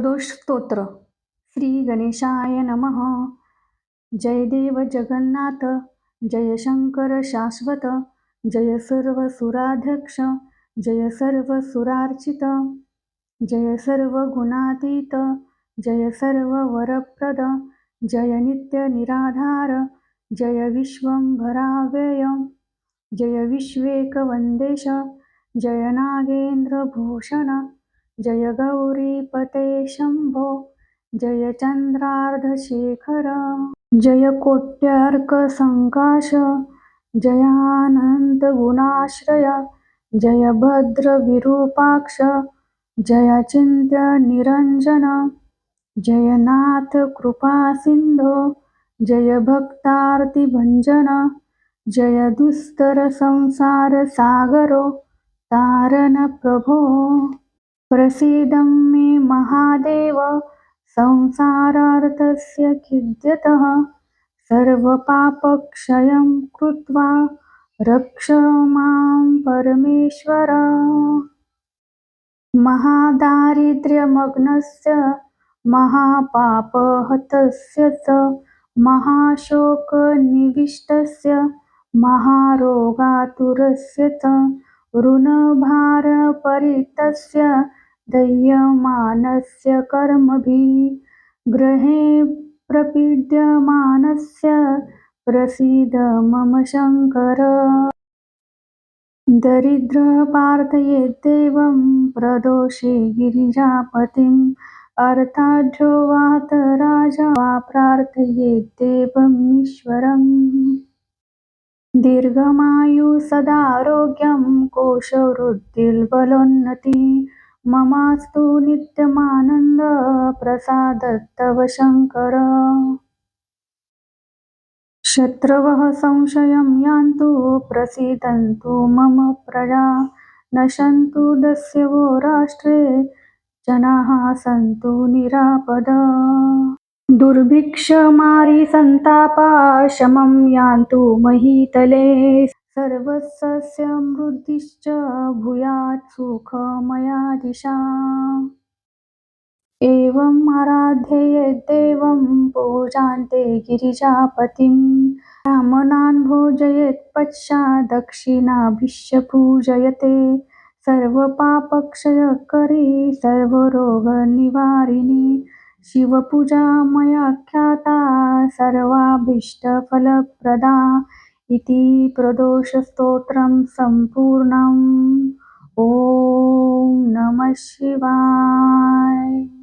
प्रदोष स्तोत्र श्री गणेशाय नमः। जय देव जगन्नाथ। जय शंकर शाश्वत। जय सर्व सुराध्यक्ष जय सर्व सुरार्चित जय सर्व गुणातीत जय सर्व वरप्रद जय नित्य निराधार जय विश्वंभराव्यय। जय विश्वेकवंदेश। जय नागेंद्रभूषण। जय गौरीपते शंभो जय चंद्रार्धशेखर जय कोट्यार्कसंकाश जयानंत गुणाश्रय जय भद्रविरूपाक्ष जय चिंत्य निरंजन जय नाथ कृपा सिंधो जय भक्तार्तिभंजन जय दुस्तर संसार सागरो तारण प्रभो। प्रसीदं मे महादेव संसारार्थस्य खिद्यतः सर्वपापक्षयं कृत्वा रक्ष मां परमेश्वर। महादारिद्र्यमग्नस्य महापापहतस्य च महाशोकनिविष्टस्य महारोगातुरस्य च ऋणभारपरितस्य दह्यमानस्य कर्मभिः गृहे प्रपीड्यमानस्य प्रसीद मम शङ्कर। दरिद्रपार्थयेद्देवं प्रदोषे गिरिजापतिम् अर्थाढ्यो वातराजा वा प्रार्थयेद्देवमीश्वरम् दीर्घमायु सदारोग्यं कोशवृद्धिर्बलोन्नति ममास्तु नित्यमानन्द प्रसादत्तव शङ्कर। शत्रवः संशयं यान्तु प्रसीदन्तु मम प्रजा। नशन्तु दस्यवो राष्ट्रे जनाः सन्तु निरापद। दुर्भिक्षमारिसन्तापा शमं यान्तु महीतले। सर्वसस्यमृद्धिश्च भूयात् सुखमया एवम् आराध्यये पूजान्ते गिरिजापतिं। ब्राह्मणान् भोजयेत् पश्चात् दक्षिणाभिश्च पूजयते सर्वपापक्षयकरी सर्वरोगनिवारिणी। शिवपूजा मया ख्याता सर्वाभीष्टफलप्रदा। इति प्रदोषस्तोत्रं सम्पूर्णम्। ॐ नमः शिवाय।